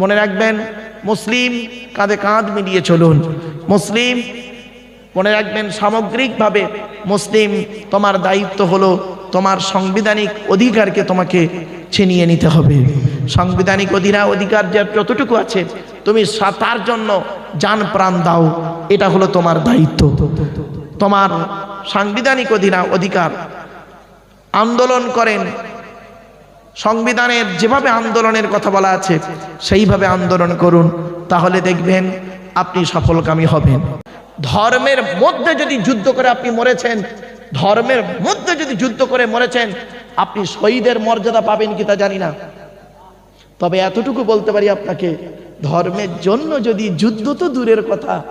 মনে রাখবেন, মুসলিম কাঁধে কাঁধ মিলিয়ে চলুন। মুসলিম, মনে রাখবেন, সামগ্রিকভাবে মুসলিম তোমার দায়িত্ব হলো তোমার সাংবিধানিক অধিকারকে তোমাকে ছিনিয়ে নিতে হবে। সাংবিধানিক অধিরা অধিকার যে যতটুকু আছে, তুমি তার জন্য যান প্রাণ দাও, এটা হলো তোমার দায়িত্ব। তোমার সাংবিধানিক অধিরা অধিকার আন্দোলন করেন সংবিধানের যেভাবে আন্দোলনের কথা বলা আছে, সেইভাবে আন্দোলন করুন। তাহলে দেখবেন আপনি সফলকামী হবেন। ধর্মের মধ্যে যদি যুদ্ধ করে আপনি মরেছেন, ধর্মের মধ্যে যদি যুদ্ধ করে মরেছেন, আপনি শহীদের মর্যাদা পাবেন কি তা জানি না। তবে এতটুকু বলতে পারি আপনাকে, ধর্মের জন্য যদি যুদ্ধ তো দূরের কথা,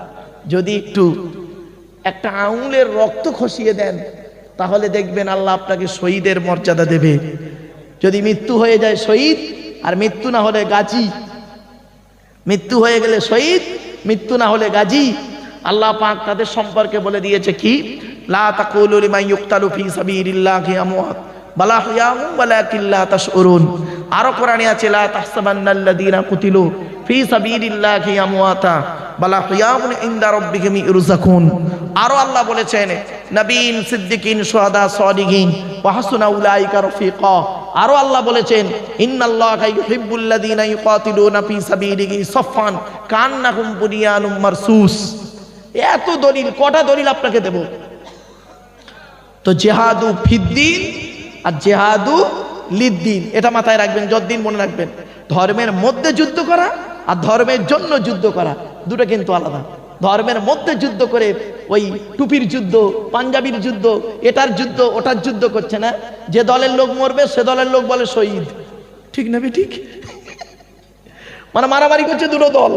যদি একটু একটা আঙুলের রক্ত খসিয়ে দেন, তাহলে দেখবেন আল্লাহ আপনাকে শহীদের মর্যাদা দেবে। যদি মৃত্যু হয়ে যায় শহীদ, আর মৃত্যু না হলে গাজী। মৃত্যু হয়ে গেলে শহীদ, মৃত্যু না হলে গাজী। আল্লাহ পাক তাদের সম্পর্কে বলে দিয়েছে কি? আরও কোরআনে আছে, লা তাহসাবান্নাল্লাযীনা কুতিলু ফি সাবিলিল্লাহি আমওয়াতা, বালা ইনদা আল্লাহ বলেছেন, নবীন, সিদ্দিকিন, শুহাদা সালিহিন ওয়া হাসুনা উলাইকা আরও আল্লাহ বলেছেন এত দলিল, কটা দলিল আপনাকে দেব? তো জেহাদু ফিদ্দিন আর জেহাদু লিদ্দিন, এটা মাথায় রাখবেন, যতদিন মনে রাখবেন। ধর্মের মধ্যে যুদ্ধ করা আর ধর্মের জন্য যুদ্ধ করা, দুটো কিন্তু আলাদা। ধর্মের মধ্যে যুদ্ধ করে ওই টুপির যুদ্ধ, পাঞ্জাবির যুদ্ধ, এটার যুদ্ধ, ওটার যুদ্ধ করছে না। যে দলের লোক মরবে, সে দলের লোক বলে শহীদ। ঠিক না ঠিক মানে মারামারি করছে দুটো দল।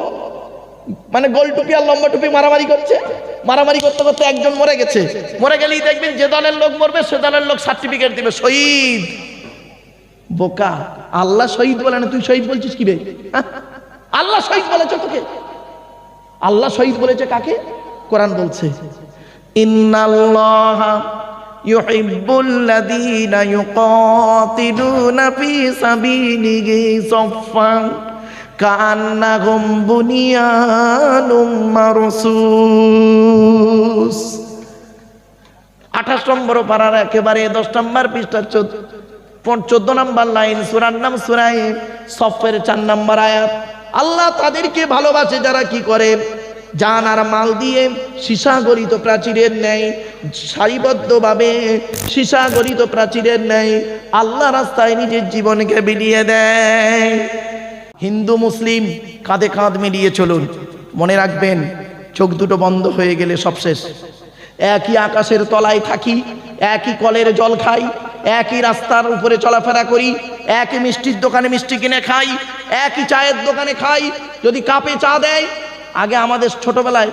মানে গোল টুপি আর লম্বা টুপি মারামারি করছে। মারামারি করতে করতে একজন মরে গেছে। মরে গেলেই দেখবেন যে দলের লোক মরবে, সে দলের লোক সার্টিফিকেট দিবে, শহীদ। বোকা। আল্লাহ শহীদ বলে না, তুই শহীদ বলছিস কি বে হ্যাঁ? আল্লাহ শহীদ বলেছে তোকে। আল্লাহ শহীদ বলেছে কাকে? কোরআন বলছে, ইন্নাল্লাহা আঠাশ নম্বর পাড়ার একেবারে দশ নম্বর পৃষ্ঠার চোদ্দ নম্বর লাইন, সুরার নাম সুরাই সফের চার নম্বর আয়াত। আল্লাহ তাদেরকে ভালোবাসে যারা কি করে? জান আর মাল দিয়ে সীসাগরিত প্রাচীরের ন্যায়, সারিবদ্ধভাবে সীসাগরিত প্রাচীরের ন্যায় আল্লাহ রাস্তায় নিজের জীবনকে বিলিয়ে দেয়। হিন্দু, মুসলিম, কাঁধে কাঁধ মিলিয়ে চলুন। মনে রাখবেন, চোখ দুটো বন্ধ হয়ে গেলে সব শেষ। একই আকাশের তলায় থাকি, একই কলের জল খাই, একই রাস্তার উপরে চলাফেরা করি, একই মিষ্টির দোকানে মিষ্টি কিনে খাই, একই চায়ের দোকানে খাই, যদি কাপে চা দেয় আগে আমাদের ছোটবেলায়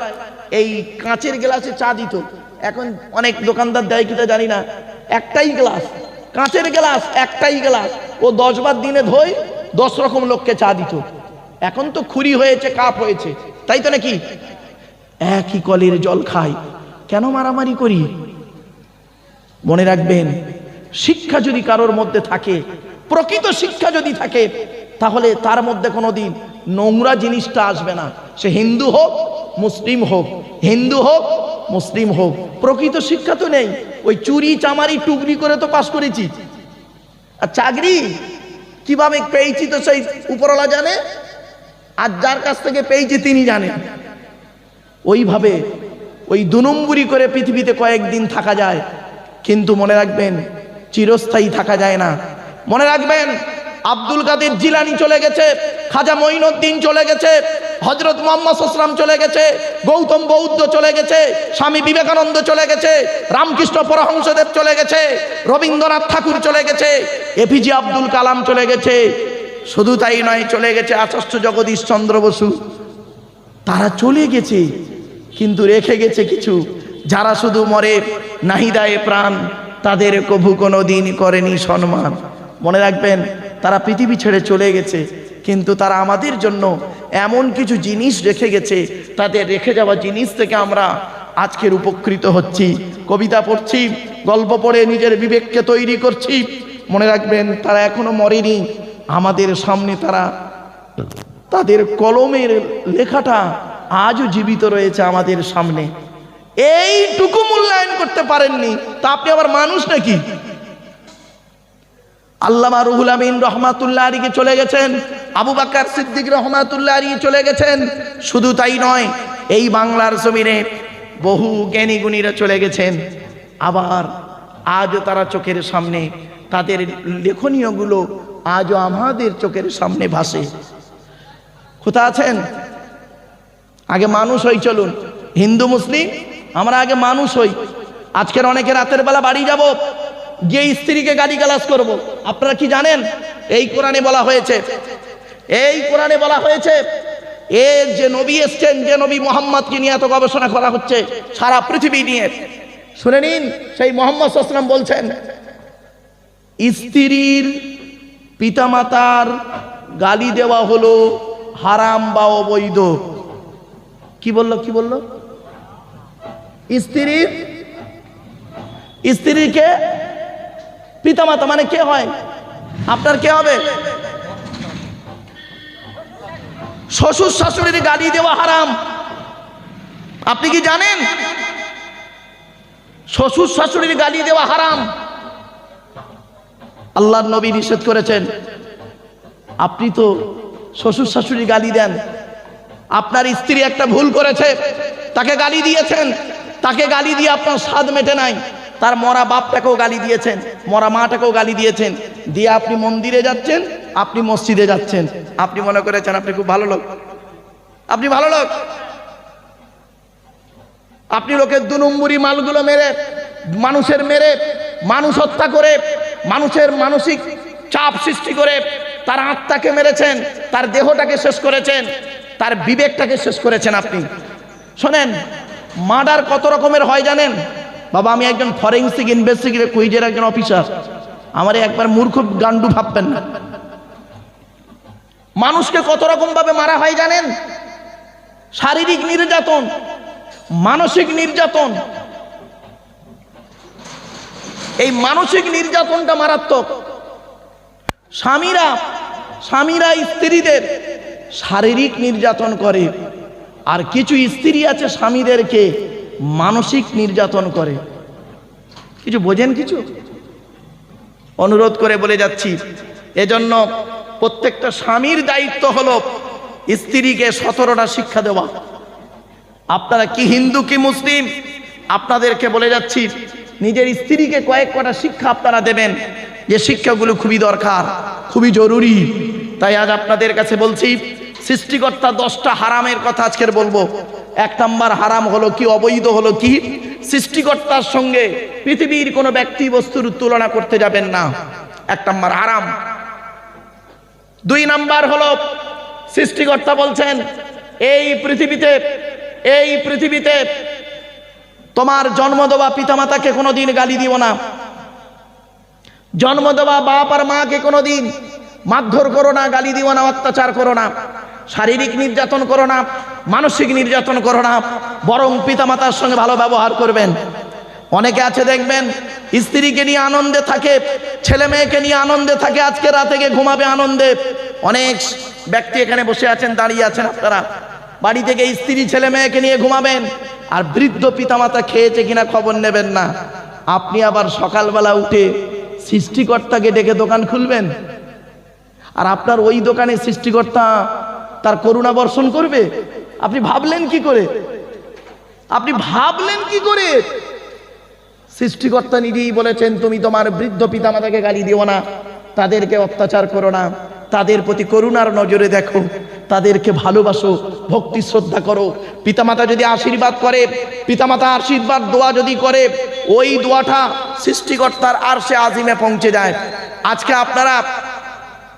এই কাঁচের গ্লাসে চা দিত। এখন অনেক দোকানদার দেয় কিনা জানি না। একটাই গ্লাস, কাঁচের গ্লাস, একটাই গ্লাস। ও দশবার দিনে ধোয়, দশ রকম লোককে চা দিত। এখন তো খুরি হয়েছে, কাপ হয়েছে। তাই তো নাকি? একই কলের জল খাই, কেন মারামারি করি? মনে রাখবেন, শিক্ষা যদি কারোর মধ্যে থাকে, প্রকৃত শিক্ষা যদি থাকে, তাহলে তার মধ্যে কোনোদিন নোংরা জিনিসটা আসবে না। সে হিন্দু হোক, মুসলিম হোক, হিন্দু হোক, মুসলিম হোক। প্রকৃত শিক্ষা তো নেই। ওই চুরি, চামারি, টুকরি করে তো পাশ করেছি। আর চাকরি? কীভাবে পেয়েছি তো সেই উপরওয়ালা জানে? আর যার কাছ থেকে পেয়েছি তিনি জানেন ওইভাবে ওই দুনম্বুরি করে পৃথিবীতে কয়েকদিন থাকা যায়। কিন্তু মনে রাখবেন, চিরস্থায়ী থাকা যায় না। মনে রাখবেন আব্দুল কাদের জিলানি চলে গেছে, খাজা মঈনুদ্দিন চলে গেছে হজরত মোহাম্মদ আসলাম চলে গেছে, গৌতম বৌদ্ধ চলে গেছে, স্বামী বিবেকানন্দ চলে গেছে, রামকৃষ্ণ পরহংসদেব চলে গেছে, রবীন্দ্রনাথ ঠাকুর চলে গেছে এপিজে আব্দুল কালাম চলে গেছে, শুধু তাই নয়, চলে গেছে আচার্য জগদীশ চন্দ্র বসু। তারা চলে গেছে, কিন্তু রেখে গেছে কিছু। যারা শুধু মরে, নাহিদায় প্রাণ, তাদের কভু কোনো দিন করেনি সম্মান। মনে রাখবেন তারা পৃথিবী ছেড়ে চলে গেছে। কিন্তু তারা আমাদের জন্য এমন কিছু জিনিস রেখে গেছে তাদের রেখে যাওয়া জিনিস থেকে আমরা আজকের উপকৃত হচ্ছি। কবিতা পড়ছি, গল্প পড়ে নিজের বিবেককে তৈরি করছি। মনে রাখবেন, তারা এখনও মরেনি। আমাদের সামনে তারা, তাদের কলমের লেখাটা আজও জীবিত রয়েছে আমাদের সামনে। এইটুকু মূল্যায়ন করতে পারেননি। তা আপনি আবার মানুষ নাকি? আল্লামা রুহুল আমিন রহমাতুল্লাহ আলীকে চলে গেছেন, আবু বাক্কার সিদ্দিক রহমাতুল্লাহ আলী চলে গেছেন। শুধু তাই নয়, এই বাংলার জমিনে বহু জ্ঞানী গুণীরা চলে গেছেন। আবার আজও তারা চোখের সামনে তাদের লেখনীয়গুলো আজও আমাদের চোখের সামনে ভাসে। কোথা আছেন? আগে মানুষ হই চলুন। হিন্দু, মুসলিম? আমরা আগে মানুষ হই। আজকের অনেকে রাতের বেলা বাড়ি যাব। গিয়ে স্ত্রীকে গালি গালাজ করব। আপনারা কি জানেন? এই কোরআনে বলা হয়েছে, এই কোরআনে বলা হয়েছে, এ যে নবী এসছেন, যে নবী মোহাম্মদকে নিয়ে এত গবেষণা করা হচ্ছে, সারা পৃথিবী নিয়ে। শুনে নিন, সেই মোহাম্মদ আসলাম বলছেন, স্ত্রীর পিতামাতার গালি দেওয়া হলো হারাম বা অবৈধ। কি বলল কি বলল? স্ত্রীর স্ত্রীকে পিতামাতা মানে কে হয়? আপনার কে হবে? শ্বশুর শাশুড়ির গালি দেওয়া হারাম। আপনি কি জানেন? শ্বশুর শাশুড়ির গালি দেওয়া হারাম। আল্লাহর নবী নিষেধ করেছেন, আপনি তো শ্বশুর শাশুড়ি গালি দেন। আপনার স্ত্রী একটা ভুল করেছে, তাকে গালি দিয়েছেন, তাকে গালি দিয়ে আপনার স্বাদ মেটে নাই। তার মরা বাপটাকেও গালি দিয়েছেন, মরা মাটাকেও গালি দিয়েছেন। দিয়ে আপনি মন্দিরে যাচ্ছেন, আপনি মসজিদে যাচ্ছেন। আপনি মনে করেছেন আপনি খুব ভালো লোক। আপনি ভালো লোক। আপনি লোকের দু নম্বরি মালগুলো মেরে, মানুষের মেরে, মানুষ হত্যা করে, মানুষের মানসিক চাপ সৃষ্টি করে তার আত্মাকে মেরেছেন, তার দেহটাকে শেষ করেছেন, তার বিবেকটাকে শেষ করেছেন আপনি। শোনেন, মার্ডার কত রকমের হয় জানেন? বাবা, আমি একজন ফরেন্সিক ইনভেস্টিগেটর কুইজের একজন অফিসার আমারে একবার মূর্খ গান্ডু ভাববেন না। মানুষকে কত রকম ভাবে মারা হয় জানেন? শারীরিক নির্যাতন, মানসিক নির্যাতন। এই মানসিক নির্যাতনটা মারাত্মক। স্বামীরা স্বামীরা স্ত্রীদের শারীরিক নির্যাতন করে। আর কিছু স্ত্রী আছে স্বামীদেরকে মানসিক নির্যাতন করে। কিছু বোঝেন কিছু? অনুরোধ করে বলে যাচ্ছি, এজন্য প্রত্যেকটা স্বামীর দায়িত্ব হলো স্ত্রীকে সতেরোটা শিক্ষা দেওয়া। আপনারা কি হিন্দু, কি মুসলিম? আপনাদেরকে বলে যাচ্ছি, নিজের স্ত্রীকে কয়েক কটা শিক্ষা আপনারা দেবেন। যে শিক্ষাগুলো খুবই দরকার, খুবই জরুরি। তাই আজ আপনাদের কাছে বলছি সৃষ্টিকর্তা দশটা হারামের কথা আজকের বলব। এক নম্বর হারাম হলো কি, অবৈধ হলো কি? সৃষ্টিকর্তার সঙ্গে পৃথিবীর কোনো ব্যক্তি বস্তুর তুলনা করতে যাবেন না। এক নম্বর হারাম। দুই নাম্বার হলো, সৃষ্টিকর্তা বলছেন, এই পৃথিবীতে এই পৃথিবীতে তোমার জন্ম দেওয়া পিতামাতাকে কোনোদিন গালি দিও না। জন্ম দেওয়া বাপ আর মাকে কোনোদিন মারধর করো না, গালি দিও না, অত্যাচার করো না। শারীরিক নির্যাতন করো না, মানসিক নির্যাতন করো না, বরং পিতামাতার সঙ্গে ভালো ব্যবহার করবেন। অনেকে আছে দেখবেন, স্ত্রীকে নিয়ে আনন্দে থাকে, ছেলে মেয়েকে নিয়ে আনন্দে থাকে, আজকে রাতে গিয়ে ঘুমাবে আনন্দে। অনেক ব্যক্তি এখানে বসে আছেন, দাঁড়িয়ে আছেন আপনারা। বাড়ি থেকে স্ত্রী, ছেলে মেয়েকে নিয়ে ঘুমাবেন, আর বৃদ্ধ পিতামাতা খেয়েছে কিনা খবর নেবেন না। আপনি আবার সকালবেলা উঠে সৃষ্টিকর্তাকে ডেকে দোকান খুলবেন। আর আপনার ওই দোকানে সৃষ্টিকর্তা তার করুণা বর্ষণ করবে? আপনি ভাবলেন কি করে? আপনি ভাবলেন কি করে? সৃষ্টিকর্তা নিজেই বলেছেন, তুমি তোমার বৃদ্ধ পিতামাতাকে গালি দিও না। তাদেরকে অত্যাচার করো না। তাদের প্রতি করুণার নজরে দেখো। তাদেরকে ভালোবাসো, ভক্তি, শ্রদ্ধা করো। পিতামাতা যদি আশীর্বাদ করে, পিতামাতা আশীর্বাদ, দোয়া যদি করে, ওই দোয়াটা সৃষ্টিকর্তার আর সে আজিমে পৌঁছে যায়। আজকে আপনারা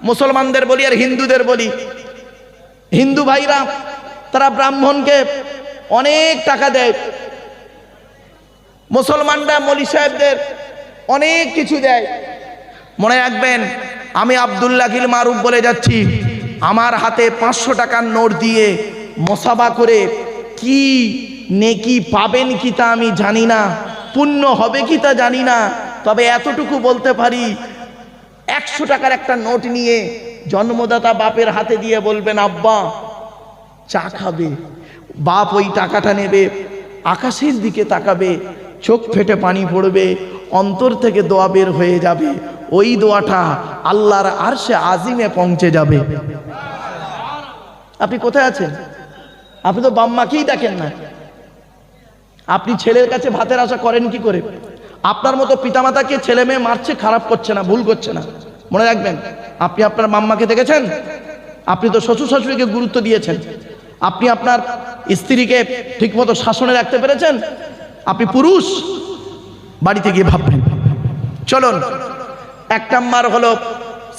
মুসলমানদের বলি আর হিন্দুদের বলি হিন্দু ভাইরা, তারা ব্রাহ্মণকে অনেক টাকা দেয়। মুসলমানরা মলি সাহেবদের অনেক কিছু দেয়। মনে রাখবেন, আমি আবদুল্লাহিল মারুফ বলে যাচ্ছি, আমার হাতে পাঁচশো টাকার নোট দিয়ে মশাবা করে কি নেকি পাবেন কি তা আমি জানি না, পুণ্য হবে কি তা জানি না, তবে এতটুকু বলতে পারি, একশো টাকার একটা নোট নিয়ে জন্মদাতা বাপের হাতে দিয়ে বলবেন, আব্বা, চা খাবে। বাপ ওই টাকাটা নেবে, আকাশের দিকে তাকাবে, চোখ ফেটে পানি পড়বে, অন্তর থেকে দোয়া বের হয়ে যাবে। ওই দোয়াটা আল্লাহর আর সে আজিমে পৌঁছে যাবে। আপনি কোথায় আছেন? আপনি তো বাম্মাকেই দেখেন না। আপনি ছেলের কাছে ভাতের আশা করেন কি করে? আপনার মতো পিতামাতাকে ছেলে মেয়ে মারছে, খারাপ করছে না, ভুল করছে না। মনে রাখবেন, আপনি আপনার মাম্মাকে দেখেছেন? আপনি তো শ্বশুর শাশুড়িকে গুরুত্ব দিয়েছেন। আপনি আপনার স্ত্রীকে ঠিকমতো শাসনে রাখতে পেরেছেন? আপনি পুরুষ, বাড়িতে গিয়ে ভাববেন। চলুন, এক নাম্বার হলো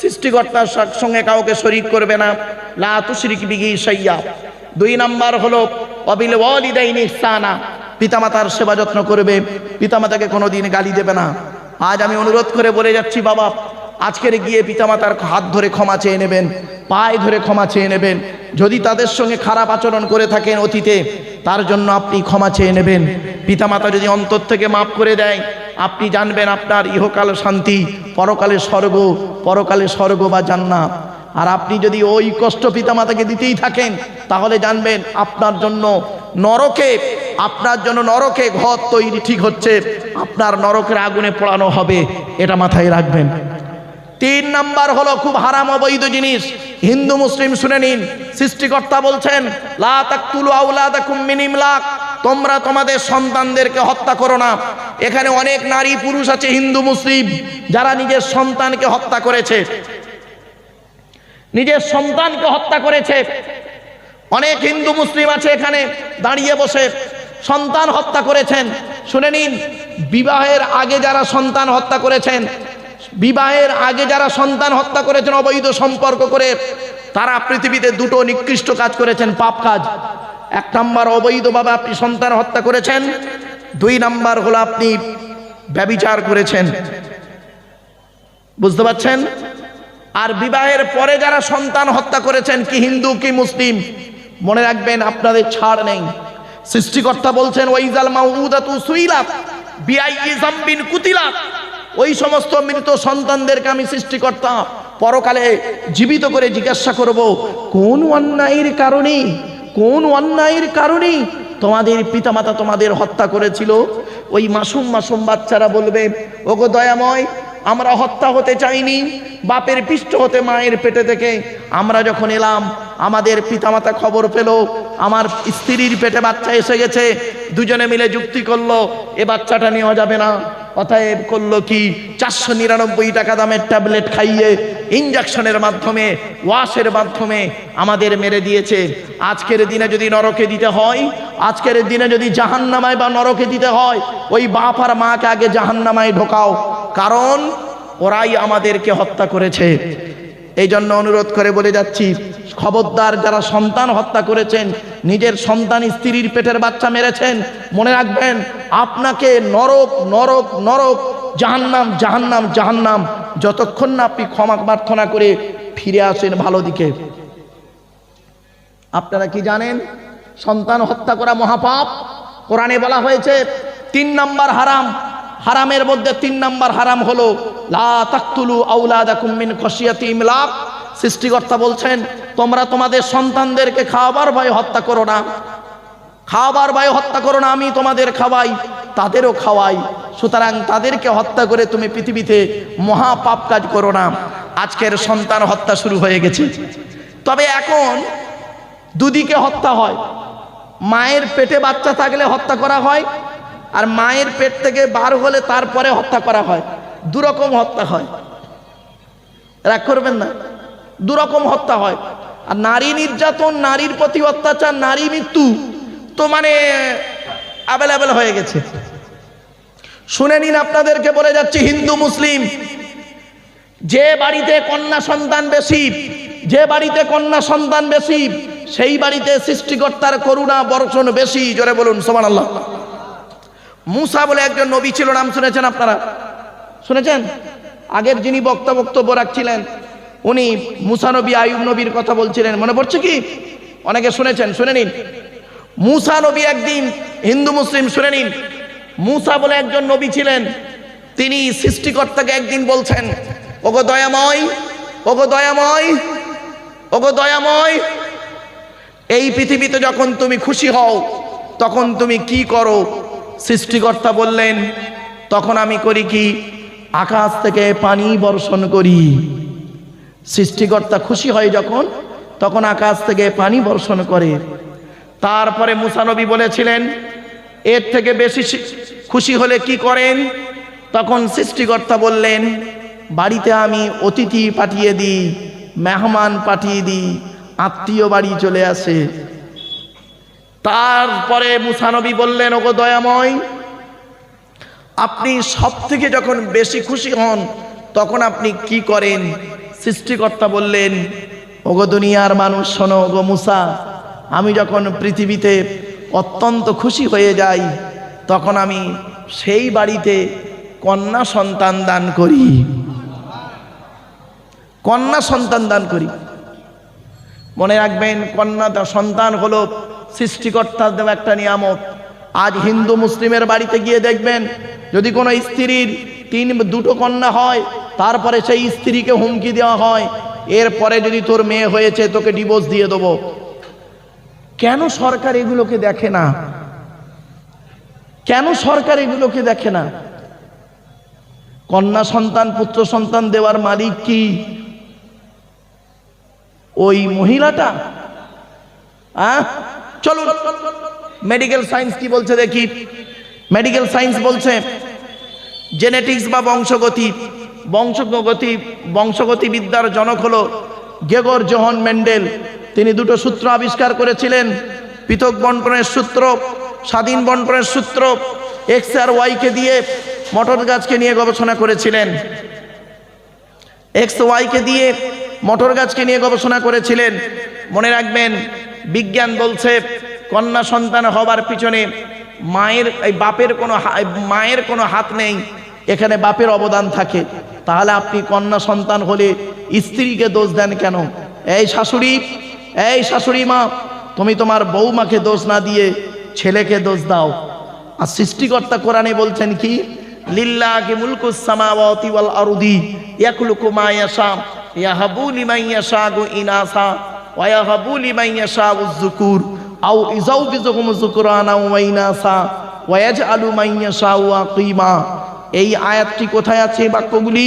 সৃষ্টিকর্তার সঙ্গে কাউকে শরিক করবে না। লা তুশরিক বিহি সাইয়া দুই নাম্বার হলো, অবিল ওয়ালিদাইনি ইহসানা। পিতামাতার সেবা যত্ন করবে। পিতামাতাকে কোনোদিন গালি দেবে না। আজ আমি অনুরোধ করে বলে যাচ্ছি, বাবা আজকের গিয়ে পিতামাতার হাত ধরে ক্ষমা চেয়ে নেবেন, পায়ে ধরে ক্ষমা চেয়ে নেবেন। যদি তাদের সঙ্গে খারাপ আচরণ করে থাকেন অতীতে, তার জন্য আপনি ক্ষমা চেয়ে নেবেন। পিতামাতা যদি অন্তর থেকে মাফ করে দেয়, আপনি জানবেন আপনার ইহকাল শান্তি পরকালে স্বর্গ পরকালে স্বর্গ বা জান্নাত। আর আপনি যদি ওই কষ্ট পিতামাতাকে দিতেই থাকেন, তাহলে জানবেন আপনার জন্য নরকে, আপনার জন্য নরকে ঘর তৈরি ঠিক হচ্ছে, আপনার নরকের আগুনে পোড়ানো হবে, এটা মাথায় রাখবেন। তিন নাম্বার হলো খুব হারাম অবৈধ জিনিস। হিন্দু, মুসলিম শুনে নিন সৃষ্টিকর্তা বলছেন, লা তাকতুলু আওলাদাকুম ইমলাক। তোমরা তোমাদের সন্তানদেরকে হত্যা করো না। এখানে অনেক নারী পুরুষ আছে, হিন্দু, মুসলিম, যারা নিজের সন্তানকে হত্যা করেছে। নিজের সন্তানকে হত্যা করেছে। অনেক হিন্দু, মুসলিম আছে এখানে, দাঁড়িয়ে বসে সন্তান হত্যা করেছেন। শুনে নিন, বিবাহের আগে যারা সন্তান হত্যা করেছেন বিবাহের আগে যারা সন্তান হত্যা করেছেন, অবৈধ সম্পর্ক করে, তারা পৃথিবীতে দুটো নিকৃষ্ট কাজ করেছেন, পাপ কাজ। এক নাম্বার, অবৈধভাবে আপনি সন্তান হত্যা করেছেন। দুই নাম্বার হলো আপনি ব্যবিচার করেছেন। বুঝতে পারছেন? আর বিবাহের পরে যারা সন্তান হত্যা করেছেন, কি হিন্দু, কি মুসলিম, মনে রাখবেন আপনাদের ছাড় নেই। সৃষ্টিকর্তা বলছেন ওইজাল মাউদাতু সুইলাত বিআইয়ি জামবিন কুতিলাত। ওই সমস্ত মৃত সন্তানদেরকে আমি সৃষ্টিকর্তা পরকালে জীবিত করে জিজ্ঞাসা করব, কোন অন্যায়ের কারণে, কোন অন্যায়ের কারণে তোমাদের পিতামাতা তোমাদের হত্যা করেছিল? ওই মাসুম মাসুম বাচ্চারা বলবে, ওগো দয়াময়, আমরা হত্যা হতে চাইনি, বাপের পৃষ্ঠ হতে মায়ের পেটে থেকে আমরা যখন এলাম, আমাদের পিতামাতা খবর পেল, আমার স্ত্রীর পেটে বাচ্চা এসে গেছে, দুজনে মিলে যুক্তি করল, এ বাচ্চাটা নেওয়া যাবে না। অতএব করল কি? চারশো নিরানব্বই টাকা দামের ট্যাবলেট খাইয়ে ইঞ্জেকশনের মাধ্যমে, ওয়াশের মাধ্যমে আমাদের মেরে দিয়েছে। আজকের দিনে যদি নরকে দিতে হয়, আজকের দিনে যদি জাহান্নামায় বা নরকে দিতে হয়, ওই বাপ আর মাকে আগে জাহান্নামায় ঢোকাও। কারণ ওরাই আমাদেরকে হত্যা করেছে। এই জন্য অনুরোধ করে বলে যাচ্ছি খবরদার যারা সন্তান হত্যা করেছেন, নিজের সন্তান স্ত্রীর পেটের বাচ্চা মেরেছেন, মনে রাখবেন, আপনাকে নরক নরক নরক, জাহান্নাম জাহান্নাম জাহান্নাম, যতক্ষণ না আপনি ক্ষমা প্রার্থনা করে ফিরে আসেন ভালো দিকে। আপনারা কি জানেন, সন্তান হত্যা করা মহাপাপ? কোরআনে বলা হয়েছে, তিন নাম্বার হারাম, হারামের মধ্যে তিন নাম্বার হারাম হলো, লা তাকতুলু আউলাদাকুম মিন খশিয়াতি ইমলাক সৃষ্টিকর্তা বলছেন, তোমরা তোমাদের সন্তানদেরকে খাওয়াবার ভয়ে হত্যা করো না। খাওয়াবার ভয়ে হত্যা করো না, আমি তোমাদের খাওয়াই, তাদেরও খাওয়াই। সুতরাং তাদেরকে হত্যা করে তুমি পৃথিবীতে মহাপাপ কাজ করো না। আজকের সন্তান হত্যা শুরু হয়ে গেছে। তবে এখন দুদিকে হত্যা হয়। মায়ের পেটে বাচ্চা থাকলে হত্যা করা হয় আর মায়ের পেট থেকে বার হলে তারপরে হত্যা করা হয়। দুরকম হত্যা হয়। রাগ করবেন না? দুরকম হত্যা হয়। আর নারী নির্যাতন, নারীর প্রতি অত্যাচার, নারী মৃত্যু তো মানে অ্যাভেলেবেল হয়ে গেছে। শুনে নিন আপনাদেরকে বলে যাচ্ছি, হিন্দু, মুসলিম, যে বাড়িতে কন্যা সন্তান বেশি, যে বাড়িতে কন্যা সন্তান বেশি, সেই বাড়িতে সৃষ্টিকর্তার করুণা বর্ষণ বেশি, জোরে বলুন সোমান আল্লাহ মুসা বলে একজন নবী ছিল, নাম শুনেছেন আপনারা? শুনেছেন? আগের যিনি বক্তা বক্তব্য রাখছিলেন উনি মুসা নবী, আয়ুব নবীর কথা বলছিলেন। মনে পড়ছে কি? অনেকে শুনেছেন, শুনে নিন। মুসা নবী একদিন হিন্দু মুসলিম, শুনে নিন। মুসা বলে একজন নবী ছিলেন, তিনি সৃষ্টিকর্তাকে একদিন বলছেন, ওগো দয়াময় ওগো দয়াময় ওগো দয়াময়, এই পৃথিবীতে যখন তুমি খুশি হও, তখন তুমি কি করো? সৃষ্টিকর্তা বললেন, তখন আমি করি কি? আকাশ থেকে পানি বর্ষণ করি। সৃষ্টিকর্তা খুশি হয় যখন, তখন আকাশ থেকে পানি বর্ষণ করে। তারপরে মুসানবী বলেছিলেন, এর থেকে বেশি খুশি হলে কি করেন? তখন সৃষ্টিকর্তা বললেন, বাড়িতে আমি অতিথি পাঠিয়ে দিই, মেহমান পাঠিয়ে দিই, আত্মীয় বাড়ি চলে আসে। তারপরে মুসানবী বললেন, ওগো দয়াময়, আপনি সব থেকে যখন বেশি খুশি হন, তখন আপনি কি করেন? সৃষ্টিকর্তা বললেন, ওগো দুনিয়ার মানুষ, শোনো, ওগো মুসা, আমি যখন পৃথিবীতে অত্যন্ত খুশি হয়ে যাই, তখন আমি সেই বাড়িতে কন্যা সন্তান দান করি। কন্যা সন্তান দান করি। মনে রাখবেন, কন্যা সন্তান হলো সৃষ্টিকর্তার দেওয়া একটা নিয়ামত। আজ হিন্দু মুসলিমের বাড়িতে গিয়ে দেখবেন, যদি কোনো স্ত্রীর তিন, দুটো কন্যা হয় তারপরে সেই স্ত্রীকে হুমকি দেওয়া হয়। এরপরে যদি তোর মেয়ে হয়েছে, তোকে ডিভোর্স দিয়ে দেবো। কেন সরকার এগুলোকে দেখে না? কেন সরকার এগুলোকে দেখে না? কন্যা সন্তান, পুত্র সন্তান দেওয়ার মালিক কি? ওই মহিলাটা? চলুন। মেডিকেল সায়েন্স কি বলছে দেখি। মেডিকেল সায়েন্স বলছে জেনেটিক্স বা বংশগতি। বংশগতি বংশগতি বিদ্যার জনক হলো গেগর জোহন মেন্ডেল। তিনি দুটো সূত্র আবিষ্কার করেছিলেন, পৃথক বন্টনের সূত্র, স্বাধীন বন্টনের সূত্র, এক্স আর ওয়াইকে দিয়ে মটর গাছকে নিয়ে গবেষণা করেছিলেন। এক্স ওয়াইকে দিয়ে মটর গাছকে নিয়ে গবেষণা করেছিলেন। মনে রাখবেন, বিজ্ঞান বলছে কন্যা সন্তান হবার পিছনে মায়ের, এই বাপের কোনো মায়ের কোনো হাত নেই, এখানে বাপের অবদান থাকে। তাহলে আপনি কন্যা সন্তান হলে স্ত্রীকে দোষ দেন কেন? এই শাশুড়ি এই শাশুড়ি মা, তুমি তোমার বৌমাকে দোষ না দিয়ে ছেলেকে দোষ দাও। আর সৃষ্টিকর্তা কোরআনে বলছেন কি? লিল্লাহি মুলকুস ওয়াল আরদি ইয়াখলুকু মা ইয়াশা, ইয়াহাবু ওয়া এই আয়াতটি কোথায় আছে? বাক্যগুলি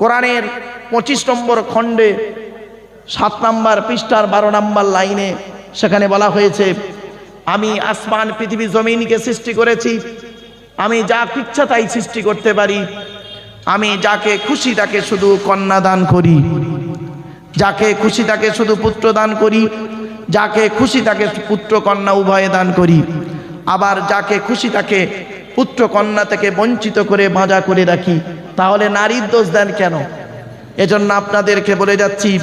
কোরআনের পঁচিশ নম্বর খণ্ডে, সাত নাম্বার পৃষ্ঠার বারো নাম্বার লাইনে সেখানে বলা হয়েছে, আমি আসমান, পৃথিবী, জমিনকে সৃষ্টি করেছি, আমি যা ইচ্ছা তাই সৃষ্টি করতে পারি, আমি যাকে খুশি তাকে শুধু কন্যা দান করি, যাকে খুশি তাকে শুধু পুত্র দান করি, যাকে খুশি তাকে পুত্র কন্যা উভয়ে দান করি, আবার যাকে খুশি তাকে পুত্র কন্যা থেকে বঞ্চিত করে বাঁধা করে রাখি। তাহলে নারীর দোষ দেন কেন? এজন্য আপনাদেরকে বলে যাচ্ছি,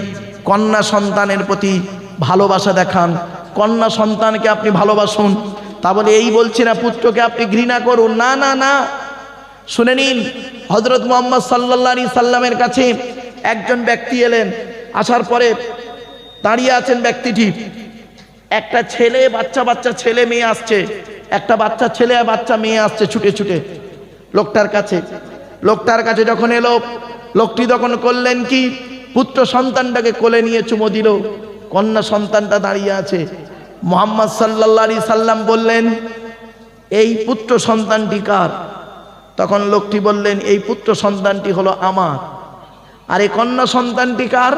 কন্যা সন্তানের প্রতি ভালোবাসা দেখান। কন্যা সন্তানকে আপনি ভালোবাসুন। তা বলে এই বলছি না, পুত্রকে আপনি ঘৃণা করুন। না না না। শুনে নিন হজরত মোহাম্মদ সাল্লা সাল্লামের কাছে একজন ব্যক্তি এলেন। আসার পরে দাঁড়িয়ে আছেন ব্যক্তিটি। একটা ছেলে বাচ্চা বাচ্চা ছেলে মেয়ে আসছে। একটা বাচ্চা ছেলে আর বাচ্চা মেয়ে আসছে ছুটে ছুটে লোকটার কাছে। লোকটার কাছে যখন এলো, লোকটি তখন করলেন কি? পুত্র সন্তানটাকে কোলে নিয়ে চুমো দিল। কন্যা সন্তানটা দাঁড়িয়ে আছে। মোহাম্মদ সাল্লা সাল্লাম বললেন, এই পুত্র সন্তানটি কার? তখন লোকটি বললেন, এই পুত্র সন্তানটি হলো আমার। আর এই কন্যা সন্তানটি কার?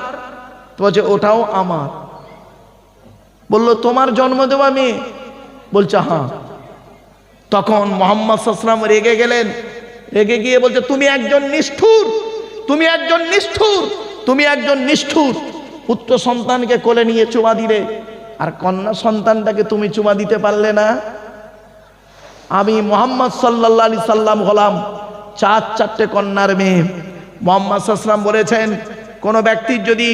বলছে, ওটাও আমার। বলল, তোমার জন্ম দেওয়া মেয়ে? বলছে হ্যাঁ। তখন মোহাম্মদ সাসলাম রেগে গেলেন। রেগে গিয়ে বলছে, তুমি একজন নিষ্ঠুর, তুমি একজন নিষ্ঠুর, তুমি একজন নিষ্ঠুর। পুত্র সন্তানকে কোলে নিয়ে চুমা দিলে। আর কন্যা সন্তানটাকে তুমি চুমা দিতে পারলে না। আমি মোহাম্মদ সাল্লা সাল্লাম হলাম চার চারটে কন্যার মেয়ে। মোহাম্মদ সাল্লাম বলেছেন, কোনো ব্যক্তির যদি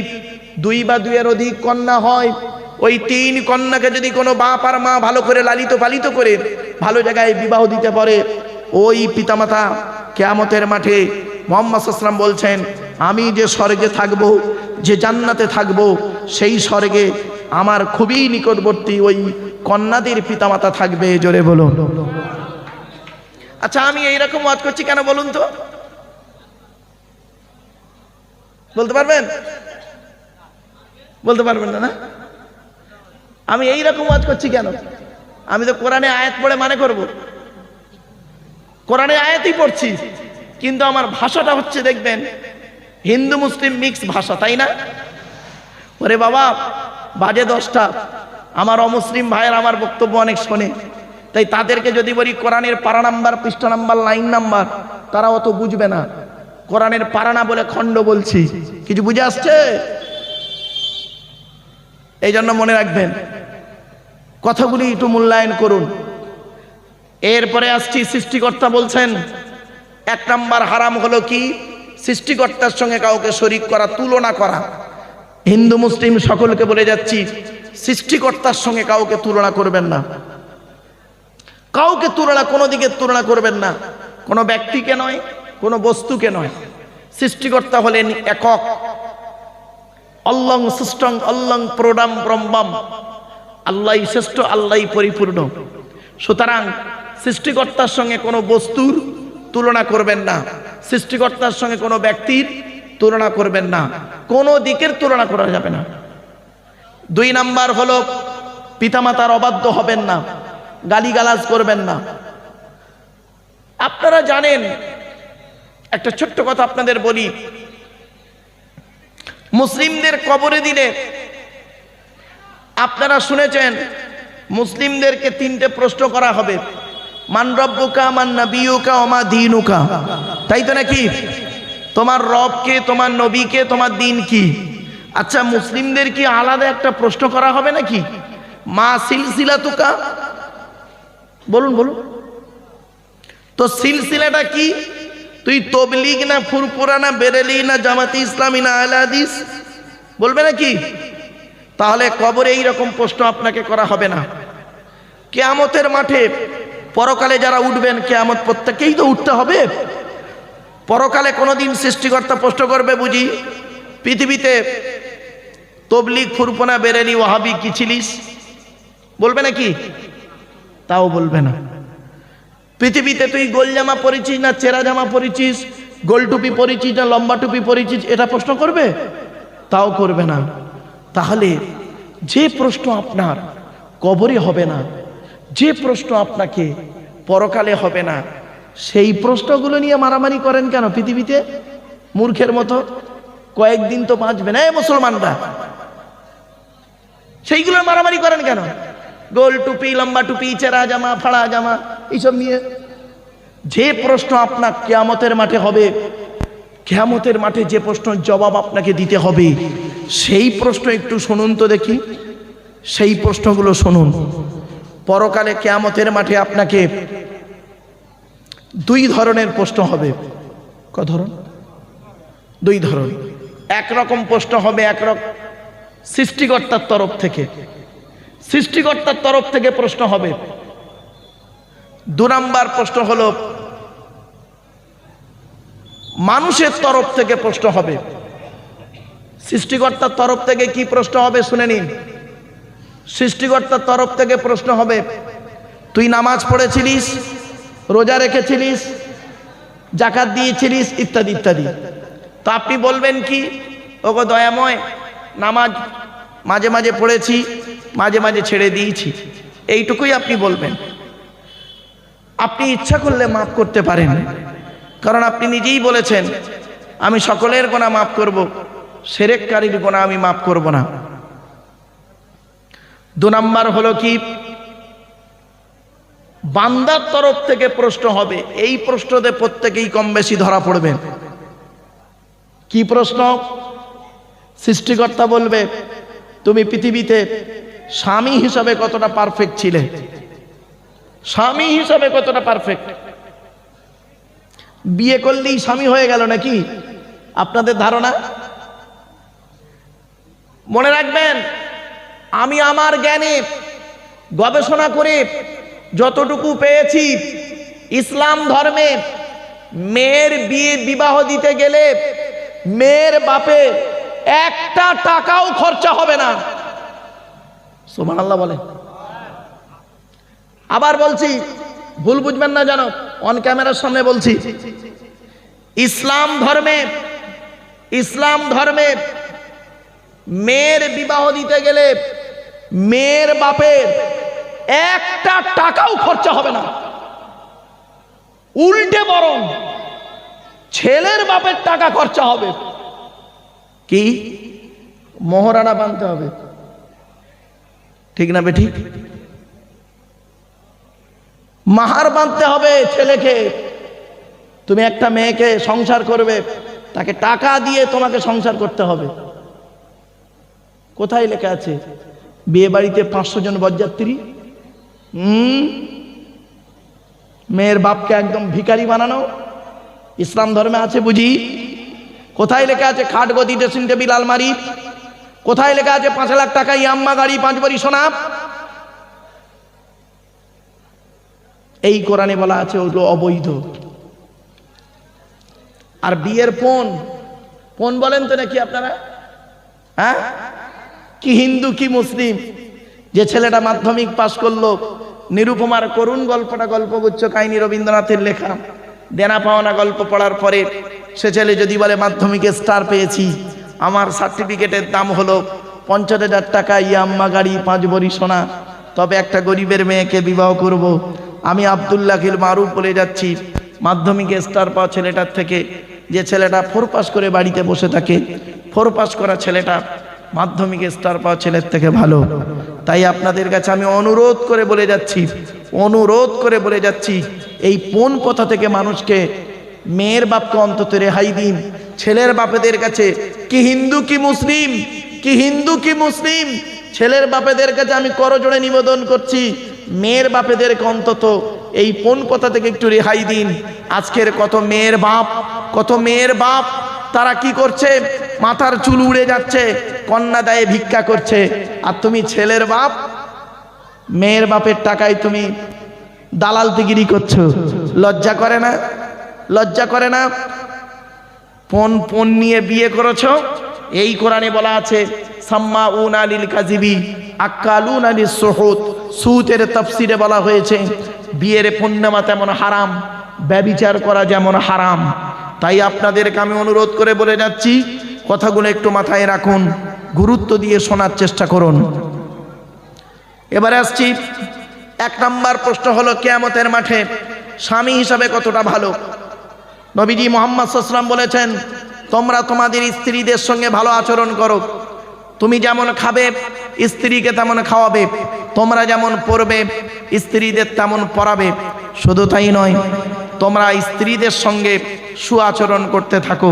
দুই বা দুইয়ের অধিক কন্যা হয় ওই তিন কন্যাকে যদি কোনো বাপ আর মা ভালো করে লালিত পালিত করে ভালো জায়গায় বিবাহ দিতে পারে, ওই পিতামাতা কেয়ামতের মাঠে মোহাম্মদ সাল্লাম বলছেন, আমি যে স্বর্গে থাকব, যে জান্নাতে থাকব, সেই স্বর্গে আমার খুবই নিকটবর্তী ওই কন্যাদের পিতামাতা থাকবে। জোরে বলুন। আচ্ছা আমি এইরকম ওয়াজ করছি কেন বলুন তো? বলতে পারবেন? বলতে পারবেন না না? আমি এই রকম ওয়াজ করছি কেন? আমি তো কোরআনে আয়াত পড়ে মানে করব। কোরআনে আয়াতই পড়ছি, কিন্তু আমার ভাষাটা হচ্ছে দেখবেন, হিন্দু মুসলিম মিক্স ভাষা, তাই না? ওরে বাবা, বাজে দশটা। আমার অমুসলিম ভাইয়ের আমার বক্তব্য অনেক শোনে। তাই তাদেরকে যদি বলি, কোরআনের পারা নাম্বার, পৃষ্ঠা নাম্বার, লাইন নাম্বার, তারা অত বুঝবে না। কোরআনের পারা না বলে খণ্ড বলছি। কিছু বুঝে আসছে? এই জন্য মনে রাখবেন কথাগুলি একটু মূল্যায়ন করুন। এরপরে আসছি, সৃষ্টিকর্তা বলছেন, এক নাম্বার হারাম হলো কি? সৃষ্টিকর্তার সঙ্গে কাউকে শরিক করা, তুলনা করা। হিন্দু, মুসলিম সকলকে বলে যাচ্ছি, সৃষ্টিকর্তার সঙ্গে কাউকে তুলনা করবেন না। কাউকে তুলনা, কোনো দিকে তুলনা করবেন না। কোনো ব্যক্তিকে নয়, কোনো বস্তুকে নয়। সৃষ্টিকর্তা হলেন একক। অল্লং, সুষ্টং, অল্লং, প্রোডাম, ব্রহ্মম। আল্লাহ শ্রেষ্ঠ আল্লাহ পরিপূর্ণ। সুতরাং সৃষ্টিকর্তার সঙ্গে কোনো বস্তুর তুলনা করবেন না। সৃষ্টিকর্তার সঙ্গে কোনো ব্যক্তির তুলনা করবেন না। কোনো দিকের তুলনা করা যাবে না। দুই নাম্বার হলো, পিতামাতার অবাধ্য হবেন না, গালিগালাজ করবেন না। আপনারা জানেন, একটা ছোট্ট কথা আপনাদের বলি। মুসলিমদের কবরে দিলে আপনারা শুনেছেন, মুসলিমদেরকে তিনটে প্রশ্ন করা হবে। মান রব্বুকা, মান নবিউকা ওমা দিনুকা। তাই তো নাকি? তোমার রবকে, তোমার নবীকে, তোমার দিন কি? আচ্ছা মুসলিমদের কি আলাদা একটা প্রশ্ন করা হবে নাকি? মা সিলসিলা তুকা বলুন বলুন। তো সিলসিলাটা কি? তুই তবলিগ না ফুরপুরা না বেরেলি না জামাতি ইসলামী না আহলে হাদিস? বলবে নাকি? তাহলে কবরে এই রকম প্রশ্ন আপনাকে করা হবে না। কেয়ামতের মাঠে পরকালে যারা উঠবেন, কেয়ামত প্রত্যেকেই তো উঠতে হবে। পরকালে কোনোদিন সৃষ্টিকর্তা প্রশ্ন করবে, বুঝি? পৃথিবীতে তবলিক ফুরপনা বেরেলি, ওয়াহাবি কি ছিলিস বলবে নাকি? তাও বলবে না। পৃথিবীতে তুই গোল জামা পরেছিস না চেরা জামা পরেছিস গোল টুপি পরেছিস না লম্বা টুপি পরেছিস এটা প্রশ্ন করবে? তাও করবে না। তাহলে যে প্রশ্ন আপনার কবরে হবে না, যে প্রশ্ন আপনাকে পরকালে হবে না, সেই প্রশ্নগুলো নিয়ে মারামারি করেন কেন পৃথিবীতে? মূর্খের মতো? কয়েকদিন তো বাঁচবে না মুসলমানরা। সেইগুলো মারামারি করেন কেন? গোল টুপি, লম্বা টুপি, চেরা জামা, ফাড়া জামা, এইসব নিয়ে। যে প্রশ্ন আপনার কেয়ামতের মাঠে হবে কেয়ামতের মাঠে যে প্রশ্নের জবাব আপনাকে দিতে হবে, সেই প্রশ্ন একটু শুনুন তো দেখি। সেই প্রশ্নগুলো শুনুন। পরকালে কেয়ামতের মাঠে আপনাকে দুই ধরনের প্রশ্ন হবে। ক ধরন? দুই ধরন। একরকম প্রশ্ন হবে একরকম সৃষ্টিকর্তার তরফ থেকে। সৃষ্টিকর্তার তরফ থেকে প্রশ্ন হবে। দু নাম্বার প্রশ্ন হলো মানুষের তরফ থেকে প্রশ্ন হবে। সৃষ্টিকর্তার তরফ থেকে কি প্রশ্ন হবে শুনে নিন। সৃষ্টিকর্তার তরফ থেকে প্রশ্ন হবে, তুই নামাজ পড়েছিলিস, রোজা রেখেছিলিস জাকাত দিয়েছিলিস, ইত্যাদি ইত্যাদি। তো আপনি বলবেন কি, ওগো দয়াময়, নামাজ মাঝে মাঝে পড়েছি, মাঝে মাঝে ছেড়ে দিয়েছি। এইটুকুই আপনি বলবেন। আপনি ইচ্ছা করলে মাফ করতে পারেন। কারণ আপনি নিজেই বলেছেন, আমি সকলের গোনা মাফ করব, সেরেককারীর গোনা আমি মাফ করব না। দু নম্বর হলো কি? বান্দার তরফ থেকে প্রশ্ন হবে, এই প্রশ্নতে প্রত্যেকেই কম বেশি ধরা পড়বে। কি প্রশ্ন? সৃষ্টিকর্তা বলবে, তুমি পৃথিবীতে স্বামী হিসাবে কতটা পারফেক্ট ছিলে? স্বামী হিসাবে কতটা পারফেক্ট বিয়ে করলেই স্বামী হয়ে গেল নাকি? আপনাদের ধারণা? মনে রাখবেন, আমি আমার জ্ঞানে গবেষণা করে যতটুকু পেয়েছি, ইসলাম ধর্মে মেয়ের বিয়ে বিবাহ দিতে গেলে মেয়ের বাপে একটা টাকাও খরচা হবে না। সোমান আল্লাহ বলে আবার বলছি, ভুল বুঝবেন না জানো অন ক্যামেরার সামনে বলছি। ইসলাম ধর্মে ইসলাম ধর্মে মেয়ের বিবাহ দিতে গেলে মেয়ের বাপের একটা টাকাও খরচা হবে না। উল্টে বরং ছেলের বাপের টাকা খরচা হবে। কি? মোহরানা বানতে হবে। ঠিক না বেঠিক? মাহার বাঁধতে হবে ছেলেকে। তুমি একটা মেয়েকে সংসার করবে, তাকে টাকা দিয়ে তোমাকে সংসার করতে হবে। কোথায় লেখা আছে? বিয়ে বাড়িতে পাঁচশো জন বরযাত্রী? হুম? মেয়ের বাপকে একদম ভিখারি বানানো? ইসলাম ধর্মে আছে বুঝি? কোথায় লেখা আছে খাট গদি, ড্রেসিং টেবিল, আলমারি? কোথায় লেখা আছে পাঁচ লাখ টাকা, ইয়াম্মা গাড়ি, পাঁচ বাড়ি সোনা? এই কোরআনে বলা আছে ওগুলো অবৈধ। আর বিয়ের পণ পণ বলেন তো নাকি আপনারা? হ্যাঁ? কি হিন্দু, কি মুসলিম, যে ছেলেটা মাধ্যমিক পাশ করল, নিরুপমার করুণ গল্পটা গল্পগুচ্ছ কাহিনী রবীন্দ্রনাথের লেখা, দেনা পাওনা গল্প পড়ার পরে সে ছেলে যদি বলে, মাধ্যমিকে স্টার পেয়েছি, আমার সার্টিফিকেটের দাম হলো পঞ্চাশ হাজার টাকা ইয়াম্মা গাড়ি পাঁচ বড়ি সোনা, তবে একটা গরিবের মেয়েকে বিবাহ করব। আমি আবদুল্লাহিল মারুফ বলে যাচ্ছি। মাধ্যমিকে স্টার পাওয়া ছেলেটার থেকে। যে ছেলেটা ফোর পাস করে বাড়িতে বসে থাকে। ফোর পাস করা ছেলেটা মাধ্যমিকে স্টার পাওয়া ছেলের থেকে ভালো। তাই আপনাদের কাছে আমি অনুরোধ করে বলে যাচ্ছি। অনুরোধ করে বলে যাচ্ছি, এই পোন কথা থেকে মানুষকে মেয়ের বাপকে অন্তত রেহাই দিন? ছেলের বাপেদের কাছে, কি হিন্দু, কি মুসলিম? কি হিন্দু, কি মুসলিম? ছেলের বাপেদের কাছে আমি করজোড়ে নিবেদন করছি। মেয়ের বাপেদেরকে অন্তত এই পোন কথা থেকে একটু রেহাই দিন। আজকের কত মেয়ের বাপ, কত মেয়ের বাপ, তারা কি করছে? মাথার চুল উড়ে যাচ্ছে, কন্যা দায়ে ভিক্ষা করছে। আর তুমি ছেলের বাপ, মেয়ের বাপের টাকায় তুমি দালাল তিগিরি করছ। লজ্জা করে না? লজ্জা করে না? পন পন নিয়ে বিয়ে করেছ? এই কোরআনে বলা আছে সাম্মা উন আলিল কাজিবি আক্কালুন আলিল সোহত সুতের তফসিরে বলা হয়েছে, বিয়ের পূর্ণিমা তেমন হারাম, ব্যবিচার করা যেমন হারাম। তাই আপনাদেরকে আমি অনুরোধ করে বলে যাচ্ছি, কথাগুলো একটু মাথায় রাখুন, গুরুত্ব দিয়ে শোনার চেষ্টা করুন। এবারে আসছি, এক নম্বর প্রশ্ন হলো, কেয়ামতের মাঠে স্বামী হিসাবে কতটা ভালো? নবীজি মোহাম্মদ সাল্লাম বলেছেন, তোমরা তোমাদের স্ত্রীদের সঙ্গে ভালো আচরণ করো। তুমি যেমন খাবে, স্ত্রীকে তেমন খাওয়াবে, তোমরা যেমন পড়বে, স্ত্রীদের তেমন পড়াবে। শুধু তাই নয়, তোমরা স্ত্রীদের সঙ্গে সুআচরণ করতে থাকো।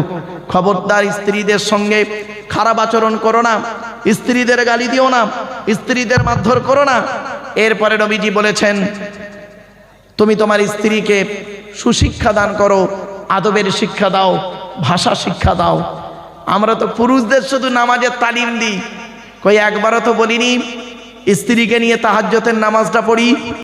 খবরদার স্ত্রীদের সঙ্গে খারাপ আচরণ করো না, স্ত্রীদের গালি দিও না, স্ত্রীদের মারধর করো না। এরপরে নবীজি বলেছেন, তুমি তোমার স্ত্রীকে সুশিক্ষা দান করো, আদবের শিক্ষা দাও, ভাষা শিক্ষা দাও আমরা তো পুরুষদের শুধু নামাজের তালিম দিই। কই একবারও তো বলিনি, স্ত্রীকে নিয়ে তাহাজ্যতের নামাজটা পড়ি।